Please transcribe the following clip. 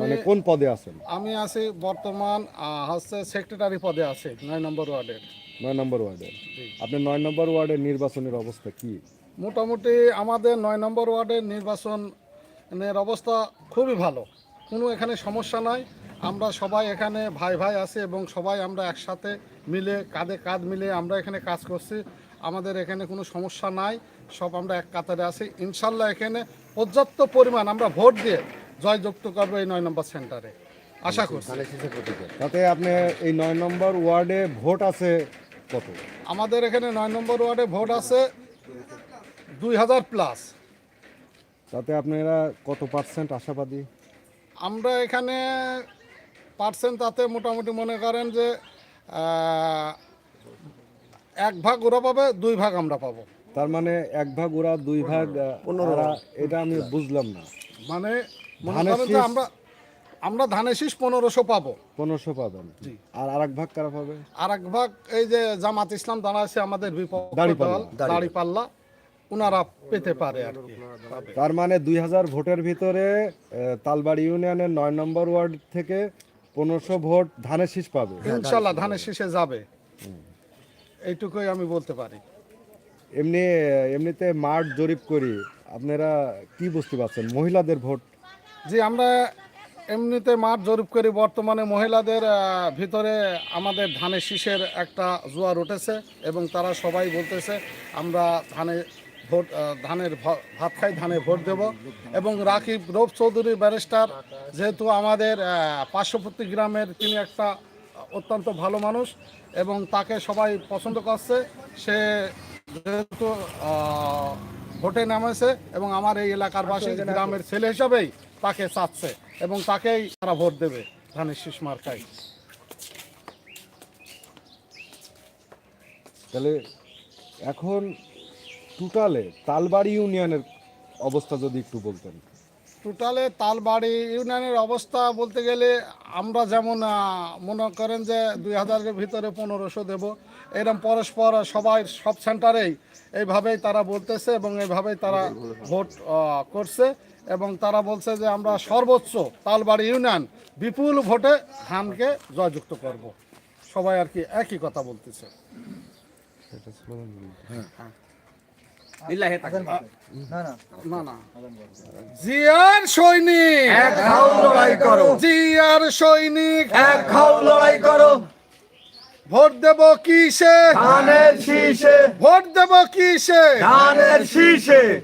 মানে কোন পদে আছেন? আমি আছি বর্তমান হচ্ছে সেক্রেটারি পদে আছে নয় নম্বর ওয়ার্ডের। নয় নম্বর ওয়ার্ডের। আপনার নয় নম্বর ওয়ার্ডের নির্বাচনের অবস্থা কি? মোটামুটি আমাদের নয় নম্বর ওয়ার্ডের নির্বাচনের অবস্থা খুবই ভালো। কোনো এখানে সমস্যা নাই। আমরা সবাই এখানে ভাই ভাই আছি এবং সবাই আমরা একসাথে মিলে কাঁধে কাঁধ মিলে আমরা এখানে কাজ করছি। আমাদের এখানে কোনো সমস্যা নাই। সব আমরা এক কাতারে আছি। ইনশাল্লাহ এখানে পর্যাপ্ত পরিমাণ আমরা ভোট দিয়ে জয়যুক্ত করব এই নয় নম্বর সেন্টারে। আশা করছি। তাতে আপনি এই নয় নম্বর ওয়ার্ডে ভোট আছে কত? আমাদের এখানে নয় নম্বর ওয়ার্ডে ভোট আছে দুই হাজার প্লাস। তাতে আপনারা কত পার্সেন্ট আশাবাদী? আমরা এখানে পার্সেন্ট তাতে মোটামুটি মনে করেন যে এক ভাগ ওরা পাবে দুই ভাগ আমরা পাবো। তার মানে এক ভাগ ওরা দুই ভাগ এটা আমি বুঝলাম না। মানে মনে করেন যে আমরা আমরা ধানের শীষ পনেরোশো পাবো। পনেরোশো পাবেন। আর আরেক ভাগ কারা পাবে? আর এক ভাগ এই যে জামাত ইসলাম দাঁড়া আছে আমাদের। দল দাঁড়িপাল্লা ওনারা পেতে পারে আর তার মানে দুই হাজার ভোটের ভিতরে তালবাড়ি ইউনিয়নের নয় নম্বর ওয়ার্ড থেকে পনেরোশো ভোট ধানের শীষ পাবে। ইনশাল্লাহ ধানের শীষে যাবে। এইটুকুই আমি বলতে পারি। এমনি এমনিতে মাঠ জরিপ করি আপনারা কি বুঝতে পারছেন? মহিলাদের ভোট জি আমরা এমনিতে মাঠ জরিপ করি। বর্তমানে মহিলাদের ভিতরে আমাদের ধানের শীষের একটা জোয়ার উঠেছে এবং তারা সবাই বলতেছে আমরা ধানে ভোট ধানের ভাত খাই ধানে ভোট দেব। এবং রাকিব রৌফ চৌধুরী ব্যারিস্টার যেহেতু আমাদের পার্শ্ববর্তী গ্রামের তিনি একটা অত্যন্ত ভালো মানুষ এবং তাকে সবাই পছন্দ করছে। সে যেহেতু ভোটে নামেছে এবং আমার এই এলাকার বাসী গ্রামের ছেলে হিসাবেই তাকে চাচ্ছে এবং তাকেই তারা ভোট দেবে ধানের শীষ মার্কায়। তাহলে এখন টোটালে তালবাড়ি ইউনিয়নের অবস্থা যদি একটু বলতেন। টোটালে তালবাড়ি ইউনিয়নের অবস্থা বলতে গেলে আমরা যেমন মনে করেন যে দুই হাজারের ভিতরে পনেরোশো দেব। এরকম পরস্পর সবাই সব সেন্টারেই এইভাবেই তারা বলতেছে এবং এইভাবেই তারা ভোট করছে এবং তারা বলছে যে আমরা সর্বোচ্চ তালবাড়ি ইউনিয়ন বিপুল ভোটে ধানকে জয়যুক্ত করব। সবাই আর কি একই কথা বলতেছে। না না জিয়ার সৈনিক। এক খাও লড়াই করো। জিয়ার সৈনিক। এক খাও লড়াই করো। ভোট দেব কিসে? ধানের শীষে। ভোট দেব কিসে? ধানের শীষে।